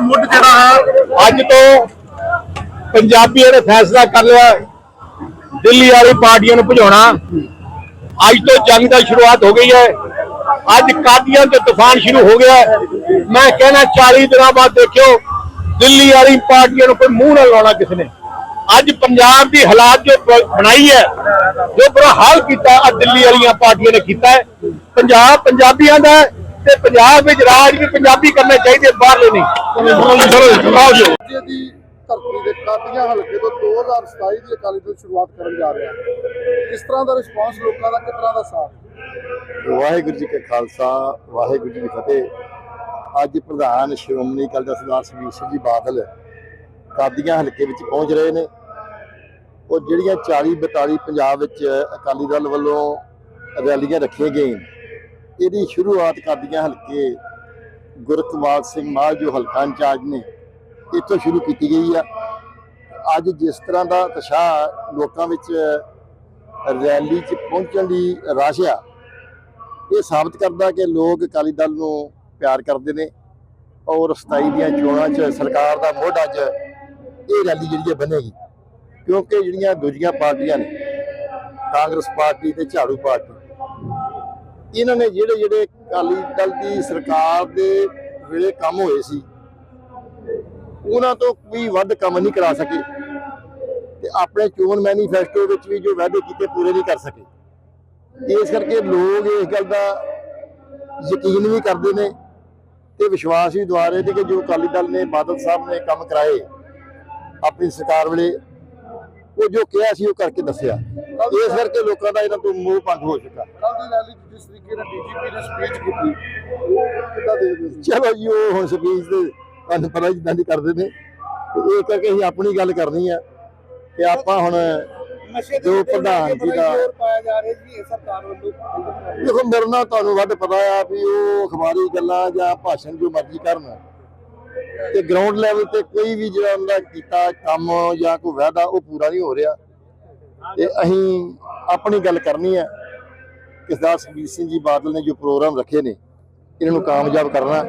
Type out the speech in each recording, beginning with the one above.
ਮੁੱਢ ਜਿਹੜਾ ਹੈ। ਅੱਜ ਤੋਂ ਪੰਜਾਬੀਆਂ ਨੇ ਫੈਸਲਾ ਕਰ ਲਿਆ ਦਿੱਲੀ ਵਾਲੀ ਪਾਰਟੀਆਂ ਨੂੰ ਭਜਾਉਣਾ। ਅੱਜ ਤੋਂ ਜੰਗ ਦਾ ਸ਼ੁਰੂਆਤ ਹੋ ਗਈ ਹੈ। ਅੱਜ ਕਾਦੀਆਂ ਤੇ ਤੂਫਾਨ ਸ਼ੁਰੂ ਹੋ ਗਿਆ ਮੈਂ ਕਹਿਣਾ 40 ਦਿਨਾਂ ਬਾਅਦ ਦੇਖਿਓ, ਦਿੱਲੀ ਵਾਲੀ ਪਾਰਟੀਆਂ ਨੂੰ ਕੋਈ ਮੂੰਹ ਨਾਲ ਲਾਉਣਾ ਕਿਸ ਨੇ। ਅੱਜ ਪੰਜਾਬ ਦੀ ਹਾਲਾਤ ਜੋ ਬਣਾਈ ਹੈ, ਜੋ ਬੁਰਾ ਹਾਲ ਕੀਤਾ ਆ ਦਿੱਲੀ ਵਾਲੀਆਂ ਪਾਰਟੀਆਂ ਨੇ ਕੀਤਾ ਹੈ। ਪੰਜਾਬ ਪੰਜਾਬੀਆਂ ਦਾ ਤੇ ਪੰਜਾਬ ਵਿੱਚ ਰਾਜ ਵੀ ਪੰਜਾਬੀ ਕਰਨੇ ਚਾਹੀਦੇ ਬਾਹਰਲੇ ਨਹੀਂ। ਜੀ ਦੀ ਧਰਤੀ ਦੇ ਕਾਟੀਆਂ ਹਲਕੇ ਤੋਂ 2027 ਦੀ ਅਕਾਲੀ ਦਲ ਸ਼ੁਰੂਆਤ ਕਰਨ ਜਾ ਰਿਹਾ ਕਿਸ ਤਰ੍ਹਾਂ ਦਾ ਰਿਸਪਾਂਸ ਲੋਕਾਂ ਦਾ ਕਿਸ ਦਾ ਸਾਥ? ਵਾਹਿਗੁਰੂ ਜੀ ਕਾ ਖਾਲਸਾ ਵਾਹਿਗੁਰੂ ਜੀ ਕੀ ਫਤਿਹ। ਅੱਜ ਪ੍ਰਧਾਨ ਸ਼੍ਰੋਮਣੀ ਅਕਾਲੀ ਦਲ ਸਰਦਾਰ ਸੁਖਬੀਰ ਸਿੰਘ ਜੀ ਬਾਦਲ ਕਾਦੀਆਂ ਹਲਕੇ ਵਿੱਚ ਪਹੁੰਚ ਰਹੇ ਨੇ। ਉਹ ਜਿਹੜੀਆਂ 40 42 ਪੰਜਾਬ ਵਿੱਚ ਅਕਾਲੀ ਦਲ ਵੱਲੋਂ ਰੈਲੀਆਂ ਰੱਖੀਆਂ ਗਈਆਂ ਇਹਦੀ ਸ਼ੁਰੂਆਤ ਕਰਦੀਆਂ ਹਲਕੇ ਗੁਰਕਮਾਲ ਸਿੰਘ ਮਾਲ ਜੋ ਹਲਕਾ ਇੰਚਾਰਜ ਨੇ, ਇੱਥੋਂ ਸ਼ੁਰੂ ਕੀਤੀ ਗਈ ਆ। ਅੱਜ ਜਿਸ ਤਰ੍ਹਾਂ ਦਾ ਉਤਸ਼ਾਹ ਲੋਕਾਂ ਵਿੱਚ ਰੈਲੀ 'ਚ ਪਹੁੰਚਣ ਦੀ ਰਸ਼ ਆ, ਇਹ ਸਾਬਤ ਕਰਦਾ ਕਿ ਲੋਕ ਅਕਾਲੀ ਦਲ ਨੂੰ ਪਿਆਰ ਕਰਦੇ ਨੇ ਔਰ 27 ਦੀਆਂ ਚੋਣਾਂ 'ਚ ਸਰਕਾਰ ਦਾ ਮੋਢ ਅੱਜ ਇਹ ਰੈਲੀ ਜਿਹੜੀ ਹੈ ਬਣੇਗੀ ਕਿਉਂਕਿ ਜਿਹੜੀਆਂ ਦੂਜੀਆਂ ਪਾਰਟੀਆਂ ਨੇ, ਕਾਂਗਰਸ ਪਾਰਟੀ ਤੇ ਝਾੜੂ ਪਾਰਟੀ ਇਹਨਾਂ ਨੇ ਜਿਹੜੇ ਜਿਹੜੇ ਅਕਾਲੀ ਦਲ ਦੀ ਸਰਕਾਰ ਦੇ ਵੇਲੇ ਕੰਮ ਹੋਏ ਸੀ, ਉਹਨਾਂ ਤੋਂ ਵੀ ਵੱਧ ਕੰਮ ਨਹੀਂ ਕਰਾ ਸਕੇ ਤੇ ਆਪਣੇ ਚੋਣ ਮੈਨੀਫੈਸਟੋ ਵਿੱਚ ਵੀ ਜੋ ਵਾਅਦੇ ਕੀਤੇ ਪੂਰੇ ਨਹੀਂ ਕਰ ਸਕੇ। ਇਸ ਕਰਕੇ ਲੋਕ ਇਸ ਗੱਲ ਦਾ ਯਕੀਨ ਵੀ ਕਰਦੇ ਨੇ ਤੇ ਵਿਸ਼ਵਾਸ ਵੀ ਦਵਾ ਰਹੇ ਨੇ ਕਿ ਜੋ ਅਕਾਲੀ ਦਲ ਨੇ ਬਾਦਲ ਸਾਹਿਬ ਨੇ ਕੰਮ ਕਰਾਏ, ਆਪਣੀ ਸਰਕਾਰ ਵੇਲੇ ਉਹ ਜੋ ਕਿਹਾ ਸੀ ਉਹ ਕਰਕੇ ਦੱਸਿਆ। ਇਸ ਕਰਕੇ ਲੋਕਾਂ ਦਾ ਇਹਨਾਂ ਤੋਂ ਮੋਹ ਭੰਗ ਹੋ ਚੁੱਕਾ। ਕੱਲ ਦੀ ਰੈਲੀ 'ਚ ਜਿਸ ਤਰੀਕੇ ਨਾਲ ਡੀਜੀਪੀ ਨੇ ਸਪੀਚ ਕੀਤੀ ਉਹ ਕਿੱਦਾਂ ਦੇਖਦੇ ਸੀ ਚਲੋ ਜੀ ਉਹ ਹੁਣ ਸਪੀਚ ਦੇ ਤੁਹਾਨੂੰ ਪਤਾ ਜਿੱਦਾਂ ਦੀ ਕਰਦੇ ਨੇ। ਇਹ ਕਰਕੇ ਅਸੀਂ ਆਪਣੀ ਗੱਲ ਕਰਨੀ ਆ ਤੇ ਆਪਾਂ ਹੁਣ ਜੋ ਪ੍ਰਧਾਨ ਜੀ ਦਾ ਦੇਖੋ ਮੇਰੇ ਨਾਲ ਤੁਹਾਨੂੰ ਵੱਧ ਪਤਾ ਆ ਵੀ ਉਹ ਅਖਬਾਰੀ ਗੱਲਾਂ ਜਾਂ ਭਾਸ਼ਣ ਜੋ ਮਰਜ਼ੀ ਕਰਨ। ਤੇ ਗਰਾਊਂਡ ਲੈਵਲ ਤੇ ਕੋਈ ਵੀ ਜਿਹੜਾ ਉਹਨਾਂ ਕੀਤਾ ਕੰਮ ਜਾਂ ਕੋਈ ਵਾਅਦਾ, ਉਹ ਪੂਰਾ ਨਹੀਂ ਹੋ ਰਿਹਾ। ਤੇ ਅਸੀਂ ਆਪਣੀ ਗੱਲ ਕਰਨੀ ਹੈ ਕਿ ਸਰਦਾਰ ਸੁਖਬੀਰ ਸਿੰਘ ਜੀ ਬਾਦਲ ਨੇ ਜੋ ਪ੍ਰੋਗਰਾਮ ਰੱਖੇ ਨੇ, ਇਹਨਾਂ ਨੂੰ ਕਾਮਯਾਬ ਕਰਨਾ।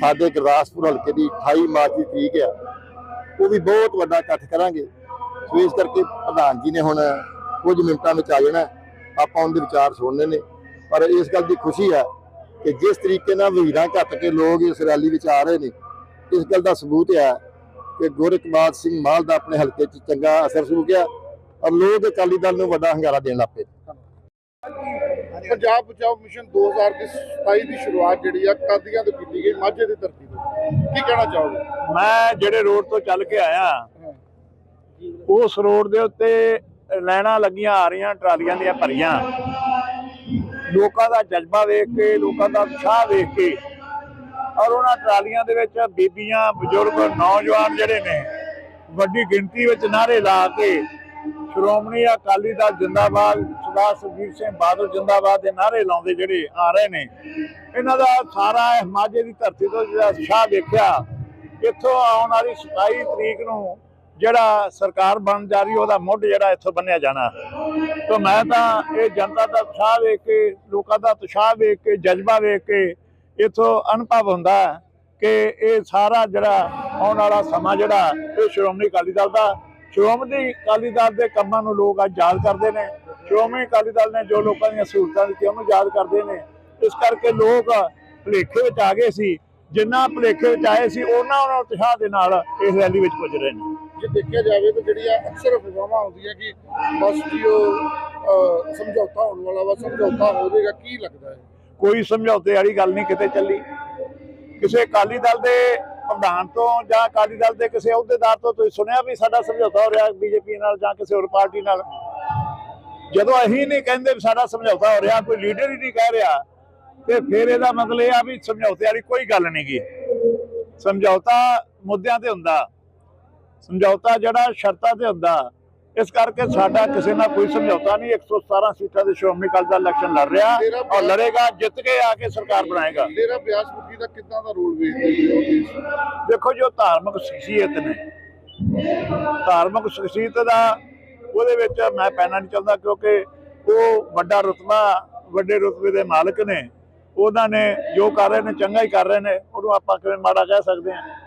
ਸਾਡੇ ਗੁਰਦਾਸਪੁਰ ਹਲਕੇ ਦੀ 28 ਮਾਰਚ ਦੀ ਤਰੀਕ ਹੈ ਉਹ ਵੀ ਬਹੁਤ ਵੱਡਾ ਇਕੱਠ ਕਰਾਂਗੇ। ਸੋ ਇਸ ਕਰਕੇ ਪ੍ਰਧਾਨ ਜੀ ਨੇ ਹੁਣ ਕੁਝ ਮਿੰਟਾਂ ਵਿੱਚ ਆ ਜਾਣਾ, ਆਪਾਂ ਉਹਦੇ ਵਿਚਾਰ ਸੁਣਨੇ ਨੇ। ਪਰ ਇਸ ਗੱਲ ਦੀ ਖੁਸ਼ੀ ਹੈ ਕਿ ਜਿਸ ਤਰੀਕੇ ਨਾਲ ਵੀਰਾਂ ਘੱਟ ਕੇ ਲੋਕ ਇਸ ਰੈਲੀ ਵਿੱਚ ਆ ਰਹੇ ਨੇ ਇਸ ਗੱਲ ਦਾ ਸਬੂਤ ਹੈ ਕਿ ਗੁਰਕਮਾਲ ਸਿੰਘ ਮਾਲ ਦਾ ਆਪਣੇ ਹਲਕੇ 'ਚ ਚੰਗਾ ਅਸਰ ਸ਼ੁਰੂ ਗਿਆ ਔਰ ਲੋਕ ਅਕਾਲੀ ਦਲ ਨੂੰ ਵੱਡਾ ਹੰਗਾਰਾ ਦੇਣ ਲੱਗ ਪਏ। ਪੰਜਾਬ ਬਚਾਓ ਮਿਸ਼ਨ 2027 ਦੀ ਸ਼ੁਰੂਆਤ ਜਿਹੜੀ ਆ ਕਾਦੀਆਂ ਤੋਂ ਕੀਤੀ ਗਈ ਮਾਝੇ ਦੀ ਧਰਤੀ ਤੋਂ। ਕੀ ਕਹਿਣਾ ਚਾਹੋਗੇ? ਮੈਂ ਜਿਹੜੇ ਰੋਡ ਤੋਂ ਚੱਲ ਕੇ ਆਇਆ ਉਸ ਰੋਡ ਦੇ ਉੱਤੇ ਲਾਈਨਾਂ ਲੱਗੀਆਂ ਆ ਰਹੀਆਂ ਟਰਾਲੀਆਂ ਦੀਆਂ ਭਰੀਆਂ। ਲੋਕਾਂ ਦਾ ਜਜ਼ਬਾ ਵੇਖ ਕੇ ਲੋਕਾਂ ਦਾ ਉਤਸ਼ਾਹ ਵੇਖ ਕੇ ਔਰ ਉਹਨਾਂ ਟਰਾਲੀਆਂ ਦੇ ਵਿੱਚ ਬੀਬੀਆਂ, ਬਜ਼ੁਰਗ, ਨੌਜਵਾਨ ਜਿਹੜੇ ਨੇ, ਵੱਡੀ ਗਿਣਤੀ ਵਿੱਚ ਨਾਰੇ ਲਾ ਕੇ ਸ਼੍ਰੋਮਣੀ ਅਕਾਲੀ ਦਲ ਜਿੰਦਾਬਾਦ, ਸਰਦਾਰ ਸੁਖਬੀਰ ਸਿੰਘ ਬਾਦਲ ਜਿੰਦਾਬਾਦ ਦੇ ਨਾਰੇ ਲਾਉਂਦੇ ਜਿਹੜੇ ਆ ਰਹੇ ਨੇ। ਇਹਨਾਂ ਦਾ ਸਾਰਾ ਮਾਝੇ ਦੀ ਧਰਤੀ ਤੋਂ ਜਿਹੜਾ ਉਤਸ਼ਾਹ ਵੇਖਿਆ, ਇੱਥੋਂ ਆਉਣ ਵਾਲੀ 27 ਤਰੀਕ ਨੂੰ ਜਿਹੜਾ ਸਰਕਾਰ ਬਣ ਜਾ ਰਹੀ, ਉਹਦਾ ਮੁੱਢ ਜਿਹੜਾ ਇੱਥੋਂ ਬੰਨਿਆ ਜਾਣਾ। ਤਾਂ ਮੈਂ ਤਾਂ ਇਹ ਜਨਤਾ ਦਾ ਉਤਸ਼ਾਹ ਵੇਖ ਕੇ, ਲੋਕਾਂ ਦਾ ਉਤਸ਼ਾਹ ਵੇਖ ਕੇ, ਜਜ਼ਬਾ ਵੇਖ ਕੇ ਇੱਥੋਂ ਅਨੁਭਵ ਹੁੰਦਾ ਹੈ ਕਿ ਇਹ ਸਾਰਾ ਜਿਹੜਾ ਆਉਣ ਵਾਲਾ ਸਮਾਂ ਜਿਹੜਾ, ਇਹ ਸ਼੍ਰੋਮਣੀ ਅਕਾਲੀ ਦਲ ਦਾ। ਸ਼੍ਰੋਮਣੀ ਅਕਾਲੀ ਦਲ ਦੇ ਕੰਮਾਂ ਨੂੰ ਲੋਕ ਅੱਜ ਯਾਦ ਕਰਦੇ ਨੇ। ਸ਼੍ਰੋਮਣੀ ਅਕਾਲੀ ਦਲ ਨੇ ਜੋ ਲੋਕਾਂ ਦੀਆਂ ਸਹੂਲਤਾਂ ਦਿੱਤੀਆਂ, ਉਹਨੂੰ ਯਾਦ ਕਰਦੇ ਨੇ। ਇਸ ਕਰਕੇ ਲੋਕ ਭੁਲੇਖੇ ਵਿੱਚ ਆ ਗਏ ਸੀ। ਜਿੰਨਾ ਭੁਲੇਖੇ ਵਿੱਚ ਆਏ ਸੀ, ਉਹਨਾਂ ਉਹਨਾਂ ਉਤਸ਼ਾਹ ਦੇ ਨਾਲ ਇਸ ਰੈਲੀ ਵਿੱਚ ਪੁੱਜ ਰਹੇ ਨੇ। ਜੇ ਦੇਖਿਆ ਜਾਵੇ ਤਾਂ ਜਿਹੜੀਆਂ ਅਕਸਰ ਅਫਵਾਹਾਂ ਆਉਂਦੀਆਂ ਕਿ ਬਸ ਜੀ ਉਹ ਸਮਝੌਤਾ ਹੋਣ ਵਾਲਾ ਵਾ, ਸਮਝੌਤਾ ਹੋ ਜਾਏਗਾ, ਕੀ ਲੱਗਦਾ ਹੈ? ਕੋਈ ਸਮਝੌਤੇ ਵਾਲੀ ਗੱਲ ਨਹੀਂ ਕਿਤੇ ਚੱਲੀ। ਕਿਸੇ ਅਕਾਲੀ ਦਲ ਦੇ ਪ੍ਰਧਾਨ ਤੋਂ ਜਾਂ ਅਕਾਲੀ ਦਲ ਦੇ ਕਿਸੇ ਅਹੁਦੇਦਾਰ ਤੋਂ ਤੁਸੀਂ ਸੁਣਿਆ ਵੀ ਸਾਡਾ ਸਮਝੌਤਾ ਹੋ ਰਿਹਾ ਬੀਜੇਪੀ ਨਾਲ ਜਾਂ ਕਿਸੇ ਹੋਰ ਪਾਰਟੀ ਨਾਲ? ਜਦੋਂ ਅਸੀਂ ਨਹੀਂ ਕਹਿੰਦੇ ਵੀ ਸਾਡਾ ਸਮਝੌਤਾ ਹੋ ਰਿਹਾ, ਕੋਈ ਲੀਡਰ ਹੀ ਨਹੀਂ ਕਹਿ ਰਿਹਾ, ਤੇ ਫਿਰ ਇਹਦਾ ਮਤਲਬ ਇਹ ਆ ਵੀ ਸਮਝੌਤੇ ਵਾਲੀ ਕੋਈ ਗੱਲ ਨਹੀਂ ਗੀ। ਸਮਝੌਤਾ ਮੁੱਦਿਆਂ ਤੇ ਹੁੰਦਾ। ਸਮਝੌਤਾ ਜਿਹੜਾ ਸ਼ਰਤਾਂ ਤੇ ਹੁੰਦਾ ਇਸ ਕਰਕੇ ਸਾਡਾ ਕਿਸੇ ਨਾਲ ਕੋਈ ਸਮਝੌਤਾ ਨਹੀਂ 117 ਸੀਟਾਂ ਦੇ ਸ਼੍ਰੋਮਣੀ ਅਕਾਲੀ ਦਲ ਇਲੈਕਸ਼ਨ ਲੜ ਰਿਹਾ ਔਰ ਲੜੇਗਾ ਜਿੱਤ ਕੇ ਆ ਕੇ ਸਰਕਾਰ ਬਣਾਏਗਾ। ਡੇਰਾ ਬਿਆਸ ਮੁਖੀ ਦਾ ਕਿੱਦਾਂ ਦਾ ਰੋਲ ਵੇਖਦੇ ਹੋ? ਦੇਖੋ ਜੋ ਧਾਰਮਿਕ ਸ਼ਖਸੀਅਤ ਨੇ। ਧਾਰਮਿਕ ਸ਼ਖਸੀਅਤ ਦਾ ਉਹਦੇ ਵਿੱਚ ਮੈਂ ਪੈਣਾ ਨਹੀਂ ਚਾਹੁੰਦਾ ਕਿਉਂਕਿ ਉਹ ਵੱਡਾ ਰੁਤਬਾ ਵੱਡੇ ਰੁਤਬੇ ਦੇ ਮਾਲਕ ਨੇ। ਉਹਨਾਂ ਨੇ ਜੋ ਕਰ ਰਹੇ ਨੇ ਚੰਗਾ ਹੀ ਕਰ ਰਹੇ ਨੇ। ਉਹਨੂੰ ਆਪਾਂ ਕਿਵੇਂ ਮਾੜਾ ਕਹਿ ਸਕਦੇ ਹਾਂ?